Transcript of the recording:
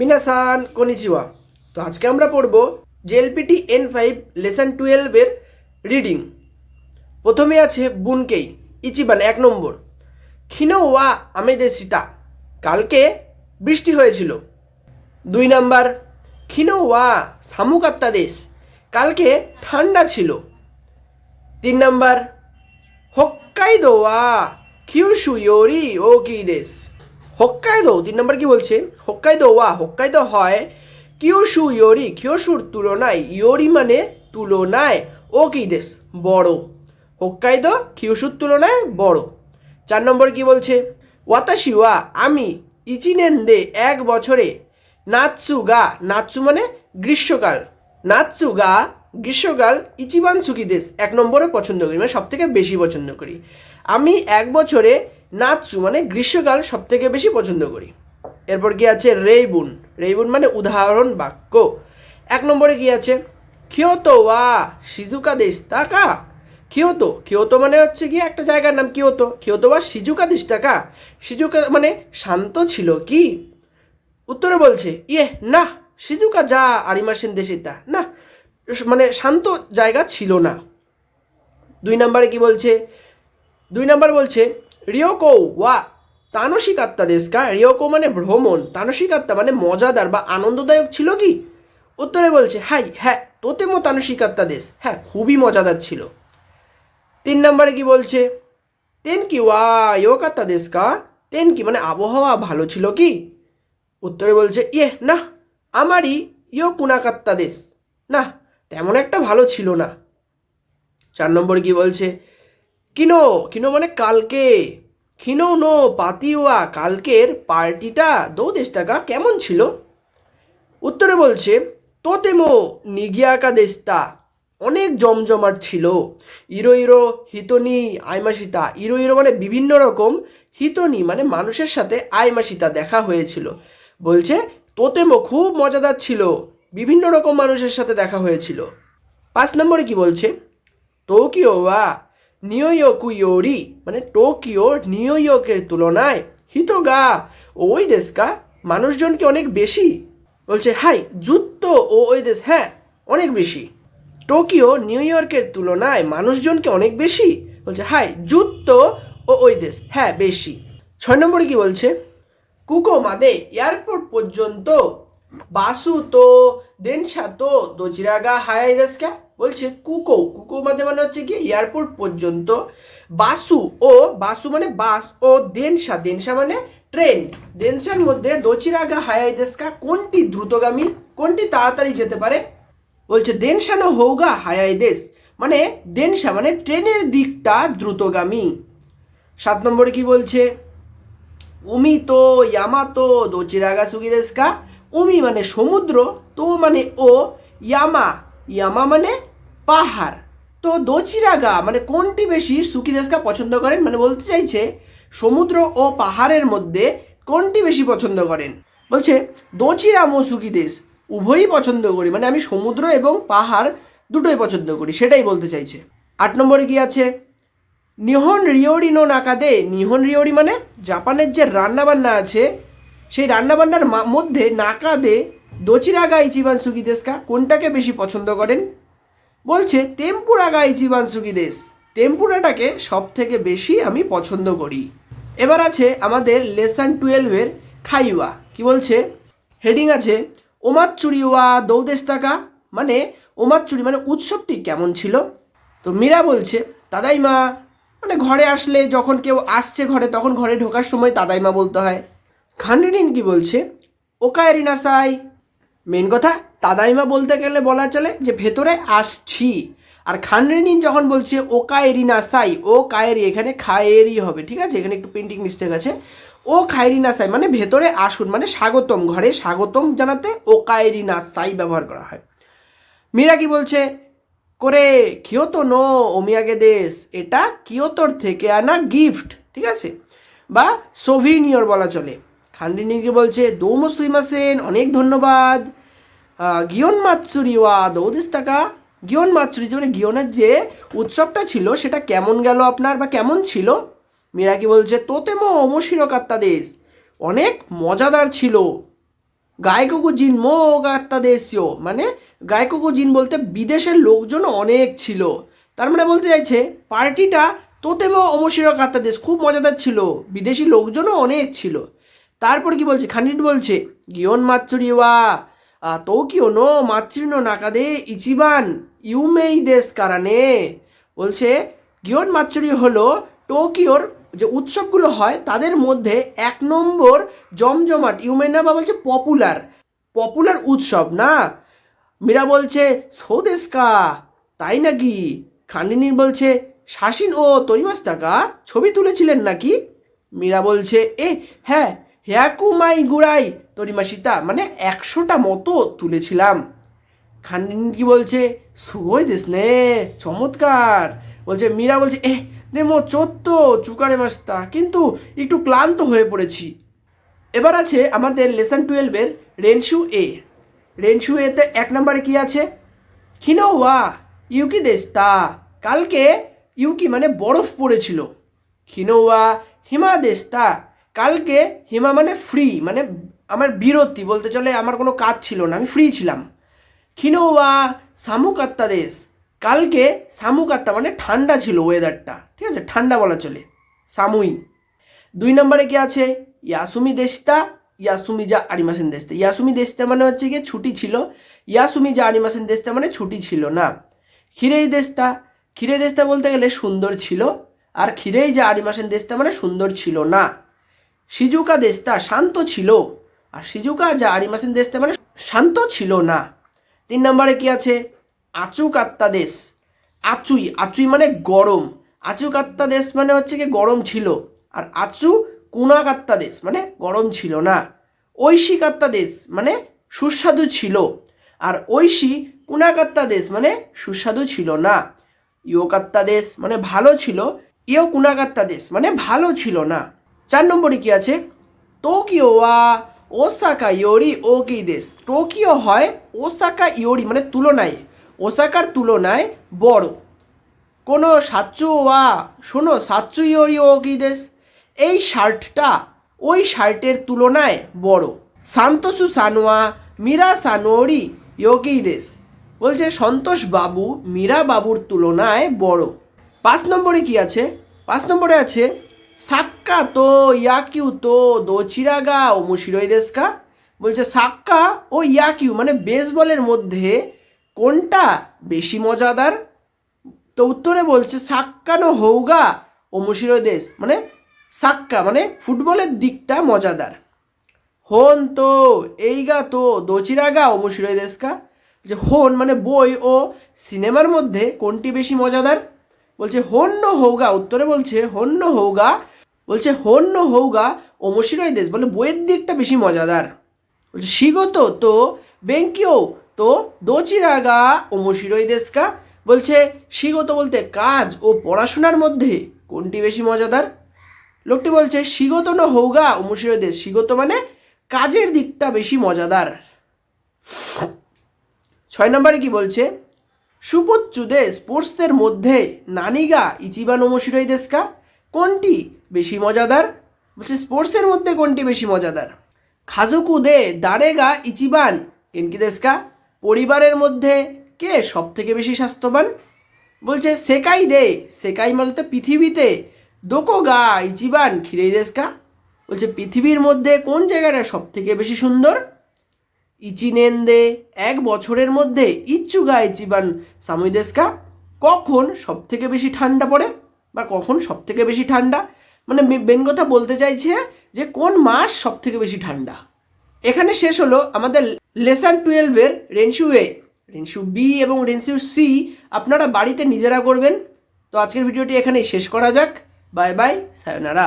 মিনাসান, কনিচিওয়া। তো আজকে আমরা পড়ব জেএলপিটি এন ফাইভ লেসন টুয়েলভের রিডিং। প্রথমে আছে বুনকেই, ইচিবান, এক নম্বর। খিনো ওয়া আমেদেশিতা কালকে বৃষ্টি হয়েছিল। দুই নাম্বার খিনো ওয়া সামুকাত্তা দেশ, কালকে ঠান্ডা ছিল। তিন নাম্বার হোক্কাইদো ওয়া কিউশু ইয়োরি ও কি দেশ? হোক্কাইদো, তিন নম্বর কি বলছে? হোক্কাইদো ওয়া, হোক্কাইদো হয় কিউশু ইয়োরি কিউশুর তুলনায়, ইয়োরি মানে তুলনায়। ও কি দেশ? বড়। হোক্কাইদো কিউশুর তুলনায় বড়। চার নম্বর কি বলছে? ওয়াতাশি ওয়া, আমি ইচিনেন্দে এক বছরে নাৎসু গা, নাৎসু মানে গ্রীষ্মকাল। নাৎসু গা, গ্রীষ্মকাল ইচিবান সুকি দেশ? এক নম্বরে পছন্দ করি মানে সব থেকে বেশি পছন্দ করি। আমি এক বছরে নাৎসু মানে গ্রীষ্মকাল সব থেকে বেশি পছন্দ করি। এরপর কি আছে রেইবুন। রেইবুন মানে উদাহরণ বাক্য। এক নম্বরে কি আছে খিওতো ওয়া সিজুকা দেশ তাকা? কিয়োতো কিয়োতো মানে হচ্ছে কি একটা জায়গার নাম কিয়োতো। কিয়োতো বা সিজুকা দেশ তাকা? সিজুকা মানে শান্ত ছিল কি? উত্তরে বলছে ইয়ে না সিজুকা যা আরিমাসেন দেশিতা না মানে শান্ত জায়গা ছিল না। দুই নম্বরে কি বলছে? দুই নম্বর বলছে রিওকো, ওয়া, তানসিকাত্তা দেশকা রিওকো মানে ভ্রমণ, তানসিকাত্তা মানে মজাদার বা আনন্দদায়ক ছিল কি? উত্তরে বলছে, হাই হ্যাঁ তোতেমো তানসিকাত্তা দেশ। হ্যাঁ খুবই মজাদার ছিল। তিন নম্বরে কি বলছে? তেন কি ওয়া, ইয়োকাত্তা দেশকা তেন কি মানে আবহাওয়া ভালো ছিল কি? উত্তরে বলছে ইয়ে না আমারই ইয়ো কুনাকাত্তা দেশ। না তেমন একটা ভালো ছিল না। চার নম্বর কি বলছে? কিনো কিনো মানে কালকে। কিনো নো, পাতিওয়া, কালকের পার্টিটা দৌ দেশ টাকা কেমন ছিল? উত্তরে বলছে, তোতেমো নিগিয়াকা দেশটা অনেক জমজমাট ছিল। ইরো ইরো, হিতনি, আইমাসিতা। ইরো ইরো মানে বিভিন্ন রকম, হিতনি মানে মানুষের সাথে আইমাসিতা দেখা হয়েছিল। বলছে, তোতেমো খুব মজাদার ছিল। বিভিন্ন রকম মানুষের সাথে দেখা হয়েছিল। পাঁচ নম্বরে কি বলছে তো টোকিও বা নিউইয়র্ক ইয়োরি মানে টোকিও নিউইয়র্কের তুলনায় হিতোগা। ওই দেশকা মানুষজন কি অনেক বেশি। বলছে, হাই যুদ্ধ ও ওই দেশ হ্যাঁ অনেক বেশি। টোকিও নিউ ইয়র্কের তুলনায় মানুষজনকে অনেক বেশি। বলছে, হাই যুদ্ধ ও ওই দেশ হ্যাঁ বেশি। ছয় নম্বরে কি বলছে? কুকো মাদে এয়ারপোর্ট পর্যন্ত বাসু তো দেনসা তো দোচিরাগা হায়াই দেশকা বলছে, কুকো কুকো মাদে মানে হচ্ছে কি এয়ারপোর্ট পর্যন্ত। বাসু, ও, বাসু মানে বাস, ও দেনসা দেনসা মানে ট্রেন দেনসার মধ্যে দোচিরাগা হায়াই দেশকা কোনটি দ্রুতগামী, কোনটি তাড়াতাড়ি যেতে পারে? বলছে দেনসানো হৌগা হায়াই দেশ। মানে দেনসা মানে ট্রেনের দিকটা দ্রুতগামী। সাত নম্বরে কি বলছে? উমি তো, ইয়ামা ইয়ামাতো দোচিরাগা সুগিদেশকা উমি মানে সমুদ্র, তো মানে ও ইয়ামা। ইয়ামা মানে পাহাড়। তো দোচিরাগা মানে কোনটি বেশি সুকিদেশকা পছন্দ করেন? মানে বলতে চাইছে, সমুদ্র ও পাহাড়ের মধ্যে কোনটি বেশি পছন্দ করেন? বলছে দোচিরামো সুকিদেশ উভয়ই পছন্দ করি। মানে আমি সমুদ্র এবং পাহাড় দুটোই পছন্দ করি, সেটাই বলতে চাইছে। আট নম্বরে কি আছে? Nihon রিওরি no নাকাদে। নিহন রিওরি মানে জাপানের যে রান্নাবান্না আছে সেই রান্নাবান্নার মধ্যে নাকাদে দোচিরাগা ইচিবান সুগিদেশকা কোনটাকে বেশি পছন্দ করেন? বলছে তেম্পুরাগা ইচিবান সুগিদেশ টেম্পুরাটাকে সব থেকে বেশি আমি পছন্দ করি। এবার আছে আমাদের লেসন টুয়েলভের খাইওয়া। কি বলছে? হেডিং আছে ওমাচ্চুরি ওয়া দৌদেশ টাকা মানে ওমাচ্চুরি মানে উৎসবটি কেমন ছিল? তো মীরা বলছে, দাদাইমা। মানে ঘরে আসলে যখন কেউ আসছে ঘরে, তখন ঘরে ঢোকার সময় দাদাইমা বলতে হয়। খান্ডিনিন কি বলছে? ওকায়েরিনা সাই। মেন কথা, তাদাইমা বলতে গেলে বলা চলে যে ভেতরে আসছি। আর খানরিনিন যখন বলছে ও কায়েরিনা সাই, ও কায়েরি, এখানে খায়েরি হবে, ঠিক আছে? এখানে একটু প্রিন্টিং মিস্টেক আছে। ও খায়েরিনা সাই মানে ভেতরে আসুন মানে স্বাগতম, ঘরে স্বাগতম জানাতে ও কায়েরিনা সাই ব্যবহার করা হয়। মীরা কি বলছে? করে কিয়োতো নো ওমিয়াগে দেশ? এটা কিয়োতোর থেকে আনা গিফট ঠিক আছে? বা সোভিনিয়র বলা চলে। খান্ডিনি কি বলছে দৌমো সুইমাসেন অনেক ধন্যবাদ। গিয়ন মাৎসুরি, ওয়া দৌদিস টাকা। গিয়ন মাৎসুরি, যে মানে গিয়নের যে উৎসবটা ছিল, সেটা কেমন গেল আপনার বা কেমন ছিল? মীরা কি বলছে তোতেমো অমশিরকাত্তা দেশ, অনেক মজাদার ছিল। গায়ককু জিন মো গাত্তা দেশীয়। মানে গায়ককু জিন বলতে বিদেশের লোকজন অনেক ছিল। তার মানে বলতে চাইছে, পার্টিটা তোতেমো অমশিরো কাত্তা দেশ, খুব মজাদার ছিল। বিদেশি লোকজনও অনেক ছিল। তারপর কি বলছে? খানিট বলছে, গিয়ন মাচ্চুরি ওয়া তো কি ওনো মাচ্চিনো নাকাদে ইচিবান ইউমেই দেশ কারানে। বলছে, গিয়ন মাচ্চুরি হলো টোকিওর যে উৎসবগুলো হয়, তাদের মধ্যে এক নম্বর জমজমাট ইউমেনা বা বলছে পপুলার। পপুলার উৎসব, না? মীরা বলছে, সৌদেশকা, তাই নাকি? খান্ডিনী বলছে, শাসিন ও তরিমাস্তাকা ছবি তুলেছিলেন নাকি? মীরা বলছে, এ হ্যাঁ হ্যাকুমাই গুড়াই তরিমাসিতা মানে একশোটা মতো তুলেছিলাম। খান্ডিনী কি বলছে? সুগই দিস নে, চমৎকার। বলছে, মীরা বলছে এ দেমো চোদ্দ চুকারে মাস্তা কিন্তু একটু ক্লান্ত হয়ে পড়েছি। এবার আছে আমাদের লেসন টুয়েলভের রেনশু এ। রেনশু এতে এক নম্বরে কি আছে? খিনোয়া, ইউকি দেস্তা কালকে ইউকি মানে বরফ পড়েছিল। খিনোয়া, হিমা দেস্তা কালকে হিমা মানে ফ্রি মানে আমার বিরতি বলতে চলে আমার কোনো কাজ ছিল না, আমি ফ্রি ছিলাম। খিনোয়া সামুকাত্তা দেশ, কালকে সামুকাত্তা মানে ঠান্ডা ছিল ওয়েদারটা ঠিক আছে? ঠান্ডা বলা চলে, সামুই। দুই নম্বরে কি আছে? ইয়াসুমি দেশটা, ইয়াসুমি যা আরিমাসেন দেশটা। ইয়াসুমি দেশটা মানে হচ্ছে গিয়ে ছুটি ছিল, ইয়াসুমি যা আরিমাসেন দেশটা মানে ছুটি ছিল না। খিরেই দেশটা খিরে দেশটা বলতে গেলে সুন্দর ছিল, আর খিরেই যা আরিমাসেন দেশটা মানে সুন্দর ছিল না। সিজুকা দেশটা শান্ত ছিল। আর সিজুকা যা আরিমাসেন দেশটা মানে শান্ত ছিল না। তিন নম্বরে কি আছে? আচুকাত্তা দেশ। আচুই আচুই মানে গরম। আচুকাত্তা দেশ মানে হচ্ছে কি গরম ছিল। আর আচু কুনাকাত্তা দেশ মানে গরম ছিল না। ঐশী কাত্তা দেশ মানে সুস্বাদু ছিল। আর ঐশী কুনাকাত্তা দেশ মানে সুস্বাদু ছিল না। ইয়োকাত্তা দেশ মানে ভালো ছিল। ইয়ো কুনাকাত্তা দেশ মানে ভালো ছিল না। চার নম্বরে কি আছে? টোকিও ওয়া ওসাকা ইয়োরি ওকি দেশ। টোকিও হয় ওসাকা ইয়োরি মানে তুলনায়। ওসাকার তুলনায় বড়। কোনো সাচ্চু ওয়া শোনো সাচ্চু ইয়োরি ওকি দেশ, এই শার্টটা ওই শার্টের তুলনায় বড়। সান্তোসু সানোয়া, মীরা সানোরি ইয়োকি দেশ। বলছে সন্তোষ বাবু, মীরা বাবুর তুলনায় বড়। পাঁচ নম্বরে কি আছে? পাঁচ নম্বরে আছে সাক্কা তো, ইয়াকিউ তো দোচিরাগা ও মুশিরই দেশকা বলছে, সাক্কা ও ইয়াকিউ মানে বেসবলের মধ্যে কোনটা বেশি মজাদার? তো উত্তরে বলছে সাক্কানো হৌগা ও মুশিরই দেশ মানে সাক্কা মানে ফুটবলের দিকটা মজাদার। হন তো, এইগা তো দোচিরাগা ও মুশিরই দেশকা যে হন মানে বই ও সিনেমার মধ্যে কোনটি বেশি মজাদার? বলছে হন্য হৌগা, উত্তরে বলছে হন্য হৌগা বলছে, হন্য হৌগা অমশিরই দেশ। বলে, বইয়ের দিকটা বেশি মজাদার। বলছে শিগত তো বেঙ্কিও, তো দোচিরাগা অমশিরই দেশকা? বলছে শিগত বলতে কাজ ও পড়াশোনার মধ্যে কোনটি বেশি মজাদার? লোকটি বলছে শিগত ন হৌগা ও অমশিরই দেশ শিগত মানে কাজের দিকটা বেশি মজাদার। ছয় নম্বরে কি বলছে, সুপচ্চুদে স্পোর্টসদের মধ্যে নানিগা ইচিবান ওমশিরই দেশকা? কোনটি বেশি মজাদার? বলছে, স্পোর্টসের মধ্যে কোনটি বেশি মজাদার? খাজুকু দে, দারেগা, ইচিবান কেনকি দেশকা পরিবারের মধ্যে কে সব থেকে বেশি স্বাস্থ্যবান? বলছে, সেকাই দে, সেকাই বলতে পৃথিবীতে। দোকো গা ইচিবান খিরেই দেশকা বলছে, পৃথিবীর মধ্যে কোন জায়গাটা সব থেকে বেশি সুন্দর? ইচিনেন দে এক বছরের মধ্যে ইচ্ছুগা ইচিবান, সামুইদেস্কা। কখন সব থেকে বেশি ঠান্ডা পড়ে? বা কখন সব থেকে বেশি ঠান্ডা? মানে বেন কথা বলতে চাইছে যে কোন মাস সব থেকে বেশি ঠান্ডা? এখানে শেষ হলো আমাদের লেসন টুয়েলভের রেনসু এ রেনসু বি এবং রেনশিউ সি আপনারা বাড়িতে নিজেরা করবেন। তো আজকের ভিডিওটি এখানেই শেষ করা যাক। Bye bye sayonara